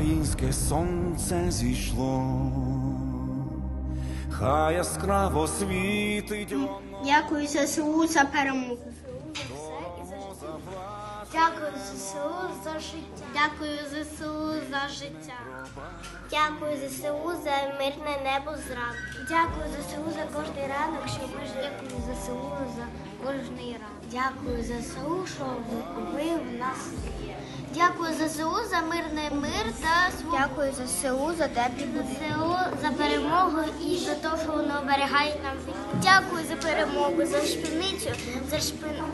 Українське сонце зійшло, хай яскраво світить. Дякую ЗСУ за перемогу. ЗСУ за життя. Дякую ЗСУ за життя. Дякую ЗСУ за мирне небо зранку. Дякую ЗСУ за кожний ранок, що ми жили. Дякую ЗСУ за кожний ранок. Дякую ЗСУ, що ви в нас є. Дякую ЗСУ за мирний мир та Дякую ЗСУ за теплі ЗСУ за перемогу і за те, що воно оберігає нам. Дякую за перемогу, за шпиницю, шпину.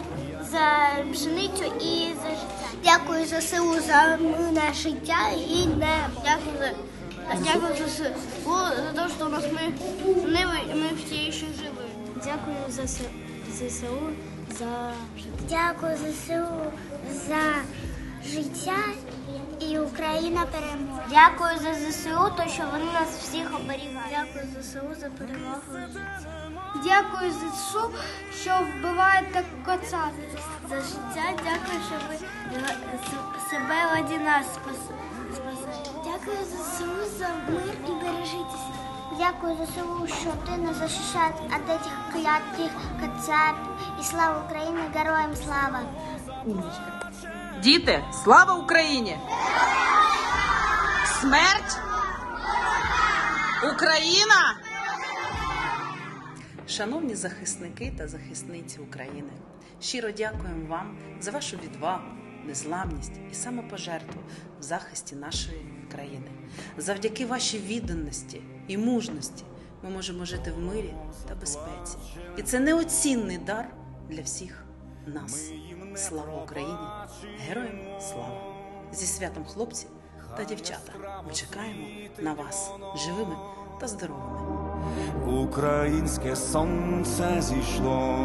За пшеницю і за життя. Дякую ЗСУ за мирне життя і небо. Дякую за Дякую ЗСУ за те, що у нас ми, і ми всі ще живі. Дякую за ЗСУ за життя. Дякую за ЗСУ за життя Україна переможе. Дякую за ЗСУ, то що вони нас всіх оберігають. Дякую ЗСУ за перемогу. Дякую ЗСУ, що вбиваєте коца. За життя дякую, що ви себе раді нас спасаєте. Дякую ЗСУ за мир і бережітеся. Дякую ЗСУ, що ти нас захищаєш від цих клятих кацапів. І слава Україні, героям слава! Діти, слава Україні! Смерть! Україна! Шановні захисники та захисниці України, щиро дякуємо вам за вашу відвагу, незламність і самопожертву в захисті нашої країни. Завдяки вашій відданості і мужності ми можемо жити в мирі та безпеці. І це неоцінний дар для всіх нас. Слава Україні! Героям слава! Зі святом хлопці та дівчата! Ми чекаємо на вас живими та здоровими. Українське сонце зійшло,